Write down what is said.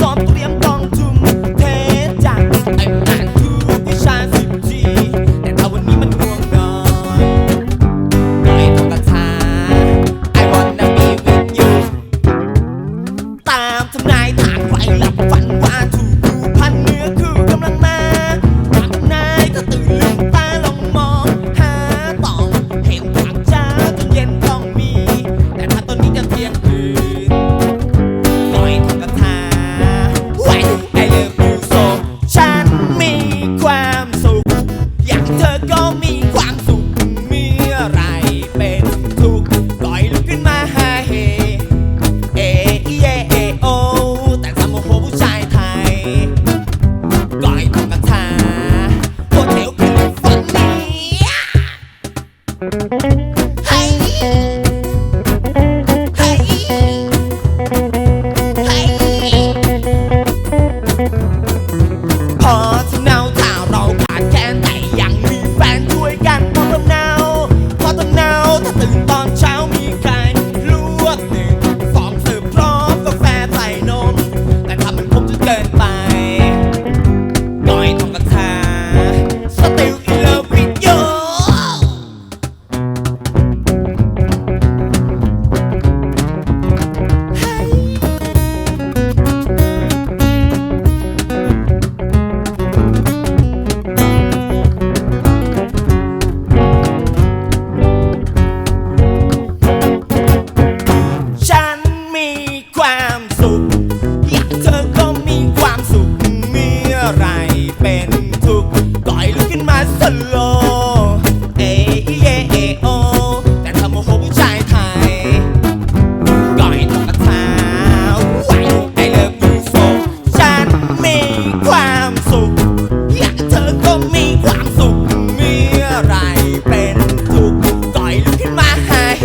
ซ้อมเตรียมลองทุ่มเทจังไอ้แม่คือชาสิบทีแต่ถ้าวันนี้มันง่วงนอนไม่ต้องกระทา I wanna be with you ตามทำนายถามใครหลับ อะไรเป็นทุกข์ก่อยลุกขึ้นมาสโล เอเยเอโอ แต่ทำโมโหผู้ชายไทยก่อยตกกระเท้าไว้ไอเลิกยุ่งโศกฉันมีความสุข อยากเธอก็มีความสุขเมื่อไรเป็นทุกข์ก่อยลุกขึ้นมาหาเฮ